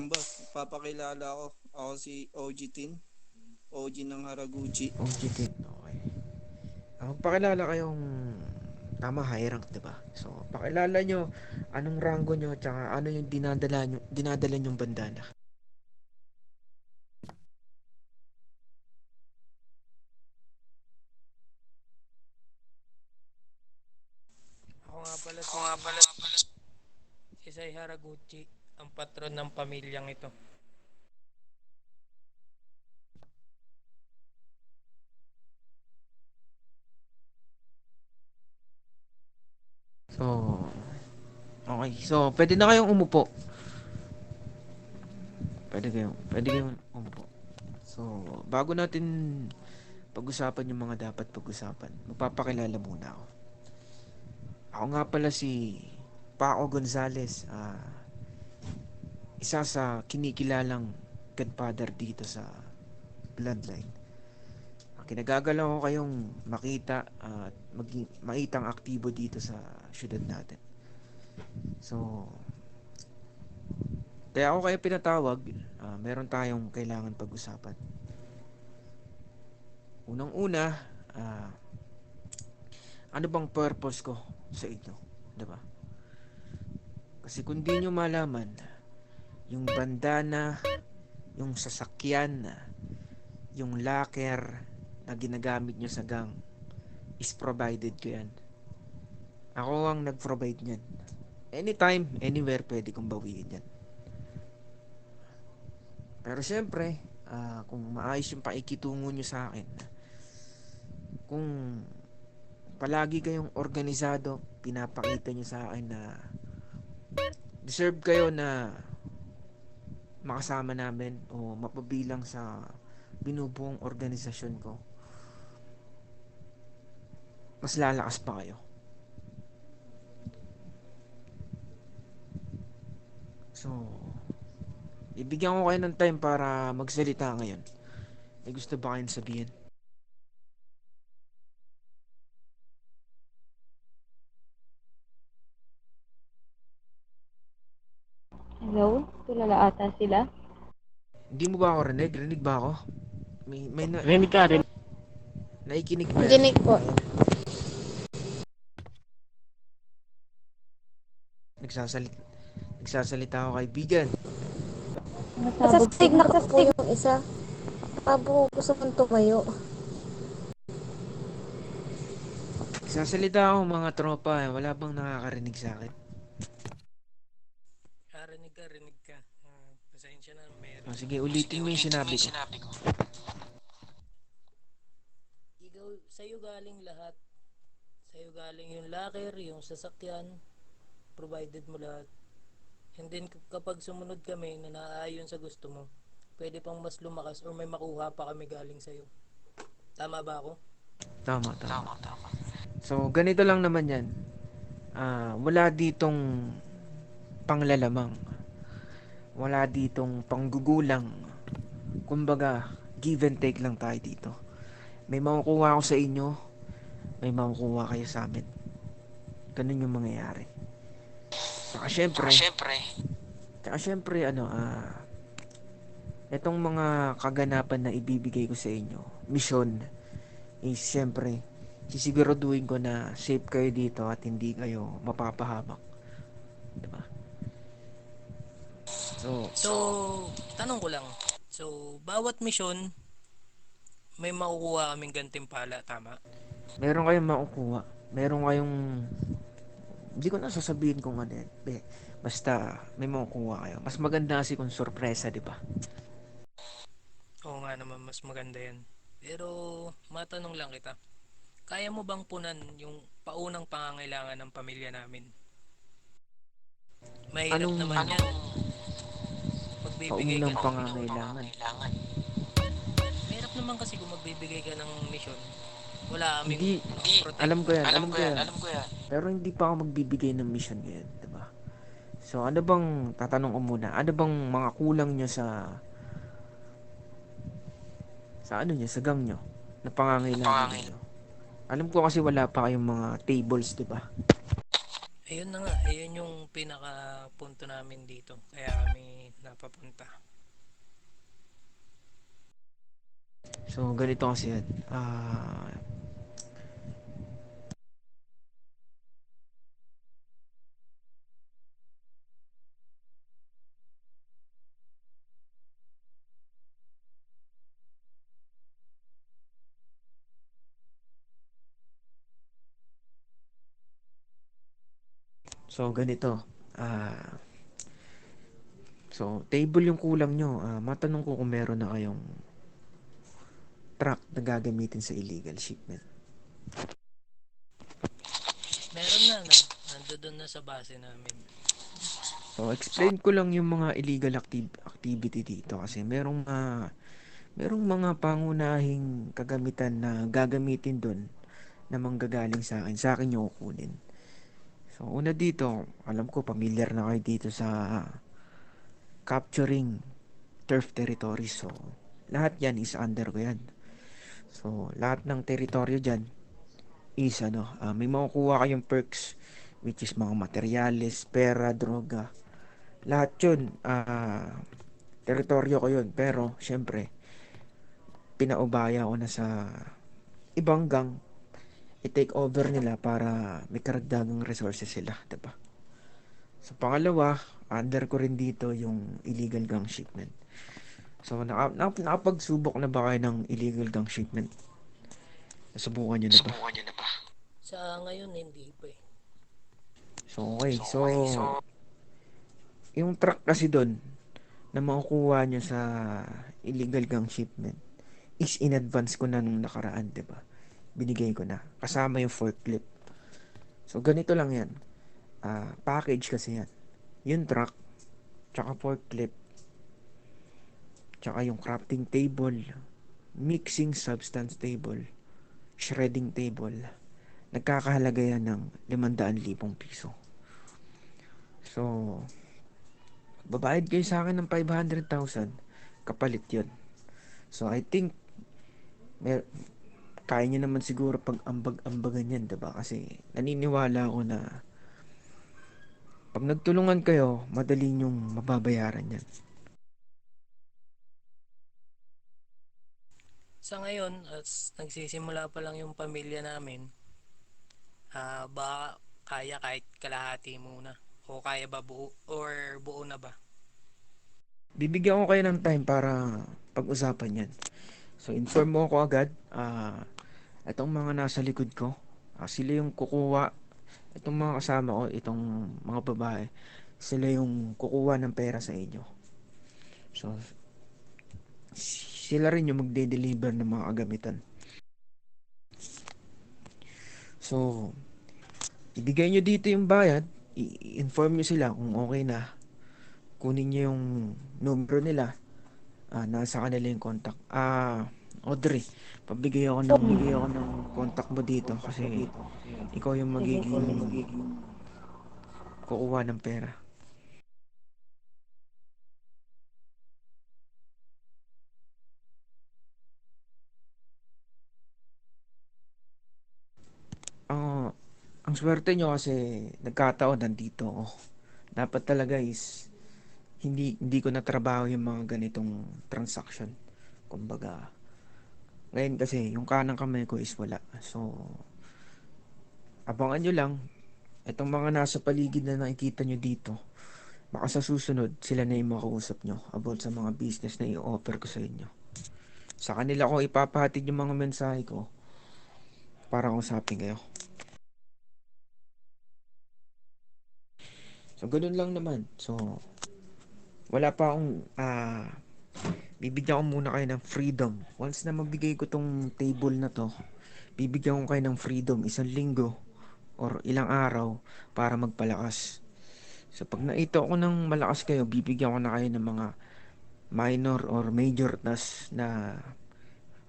Um, boss, papakilala ako. Ako si OG Tin. OG ng Haraguchi. OGT. Okay. Ah, pakilala kayong tama high rank, 'di ba? So, pakilala nyo anong rango nyo tsaka ano yung dinadala nyo, dinadala nyong bandana. Ako nga pala si, si Sai Haraguchi, ang patron ng pamilyang ito. So, okay. So, pwede na kayong umupo. Pwede kayong, pwede kayong umupo. So, bago natin pag-usapan yung mga dapat pag-usapan, magpapakilala muna ako. Ako nga pala si Paco Gonzales, ah, isa sa kinikilalang godfather dito sa Bloodline. Kinagagalaw ko kayong makita at maging makitang aktibo dito sa syudad natin. So, kaya ako kayo pinatawag, ah, meron tayong kailangan pag-usapan. Unang-una, ah, ano bang purpose ko sa inyo? 'Di ba? Kasi kung di nyo malaman, yung bandana, yung sasakyan, yung locker na ginagamit nyo sa gang is provided ko yan. Ako ang nag-provide niyan. Anytime, anywhere, pwede kong bawiin yan. Pero syempre, ah, kung maayos yung pakikitungo nyo sa akin, kung palagi kayong organisado, pinapakita nyo sa akin na deserve kayo na makasama namin o mapabilang sa binubuong organisasyon ko, mas lalakas pa kayo. So, ibigyan ko kayo ng time para magsalita ngayon. May gusto ba kayong sabihin? Tulala ata sila? Hindi mo ba ako rinig? Rinig ba ako? May, may na, Rinig ka rin. naikinig ba? yan? Dinig po. Nagsasalita, nagsasalita ako kaibigan. Nasastig na po yung isa. Abo, gusto kong tumayo. Nagsasalita ako mga tropa. eh. Wala bang nakakarinig sa akin? Ah, rinig ka, rinig ka. Ah, pasensya na, meron. O, sige, ulitin mo yung sinabi ko. Ikaw, sa'yo galing lahat. Sa'yo galing yung locker, yung sasakyan, provided mo lahat. And then kapag sumunod kami na naaayon sa gusto mo, pwede pang mas lumakas or may makuha pa kami galing sa'yo. Tama ba ako? Tama, tama. So, ganito lang naman yan. Ah, wala ditong panglalamang. Wala ditong panggugulang. Kumbaga, give and take lang tayo dito. May makukuha ako sa inyo, may makukuha kayo sa amin. Ganun yung mangyayari. Saka syempre, saka syempre, ano, ah, itong mga kaganapan na ibibigay ko sa inyo, mission, is syempre, sisiguraduhin ko na safe kayo dito at hindi kayo mapapahamak. Diba? So, So, tanong ko lang. So, bawat mission, may makukuha kaming gantimpala, tama? meron kayong makukuha. Meron kayong hindi ko na sasabihin kung ano yan. Eh, Basta may makukuha kayo. Mas maganda kasi kung sorpresa, di ba? Oo nga naman, mas maganda yan. Pero, matanong lang kita. Kaya mo bang punan yung paunang pangangailangan ng pamilya namin? Mahirap Anong- naman yan. Magbibigay ka ng pangangailangan. Mahirap naman kasi kung magbibigay ka ng mission. Wala kaming Hindi, protect. alam ko yan, alam, ko yan. Pero hindi pa ako magbibigay ng mission ngayon, di ba? So, ano bang, tatanong ko muna, ano bang mga kulang nyo sa, sa ano nyo, sa gang nyo, na pangangailangan nyo? Alam ko kasi wala pa kayong mga tables, di ba? Ayun na nga, ayun yung pinaka punto namin dito. Kaya kami napapunta. So, ganito kasi yan. Ah... So, ganito. Ah... so, table yung kulang nyo. Ah, matanong ko kung meron na kayong truck na gagamitin sa illegal shipment. Meron na, nag, nandoon na sa base namin. So, explain ko lang yung mga illegal activ- activity dito kasi merong mga merong mga pangunahing kagamitan na gagamitin doon na manggagaling sa akin. Sa akin yung kukunin. So, una dito, alam ko familiar na kayo dito sa capturing turf territory. So, lahat yan is under ko yan. So, lahat ng teritoryo dyan is ano, ah, may makukuha kayong perks which is mga materyales, pera, droga. Lahat yun, ah, teritoryo ko yun. Pero, syempre, pinaubaya ko na sa ibang gang i-take over nila para may karagdagang resources sila, 'di ba? So pangalawa, under ko rin dito yung illegal gang shipment. So naka, naka, nakapagsubok na ba kayo ng illegal gang shipment? Nasubukan nyo na ba? Sa ngayon, hindi pa eh. So okay, so, yung truck kasi doon na makukuha nyo sa illegal gang shipment is in advance ko na nung nakaraan, 'di ba? Binigay ko na kasama yung forklift. So ganito lang 'yan. Ah, package kasi 'yan. Yung truck, tsaka forklift, tsaka yung crafting table, mixing substance table, shredding table. Nagkakahalaga yan ng 500,000 piso. So, babayad kayo sa akin ng 500,000, kapalit yun. So, I think, may, kaya nyo naman siguro pag ambag-ambagan yan, diba? Kasi, naniniwala ako na, pag nagtulungan kayo, madali nyong mababayaran yan. Sa ngayon, as nagsisimula pa lang yung pamilya namin, ah baka kaya kahit kalahati muna. O kaya ba buo, or buo na ba? Bibigyan ko kayo ng time para pag-usapan yan. So, inform mo ako agad. Ah, itong mga nasa likod ko, ah, sila yung kukuha. Itong mga kasama ko, itong mga babae, sila yung kukuha ng pera sa inyo. So, sila rin yung magde-deliver ng mga agamitan. So, ibigay nyo dito yung bayad, i-inform nyo sila kung okay na. Kunin nyo yung numero nila. Ah, nasa kanila yung contact. Ah, Audrey, pabigay ako ng, bigay ako ng contact mo dito kasi ikaw yung magiging, kukuha ng pera. Ah, ang swerte nyo kasi nagkataon nandito ako. Dapat talaga is hindi hindi ko na trabaho yung mga ganitong transaction. Kumbaga, ngayon kasi yung kanang kamay ko is wala. So, abangan nyo lang. Itong mga nasa paligid na nakikita nyo dito, baka sa susunod, sila na yung makausap nyo about sa mga business na i-offer ko sa inyo. Sa kanila ko ipapahatid yung mga mensahe ko para usapin kayo. So, ganun lang naman. So, wala pa akong, ah, bibigyan ko muna kayo ng freedom. Once na mabigay ko tong table na to, bibigyan ko kayo ng freedom isang linggo or ilang araw para magpalakas. So, pag naito ko ng malakas kayo, bibigyan ko na kayo ng mga minor or major task na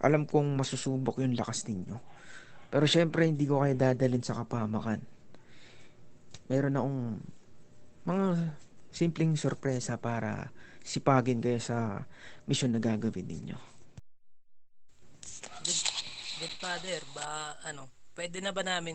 alam kong masusubok yung lakas ninyo. Pero syempre, hindi ko kayo dadalhin sa kapamakan. Meron akong mga simpleng sorpresa para sipagin kayo sa mission na gagawin ninyo. Good, good father, ba ano, pwede na ba namin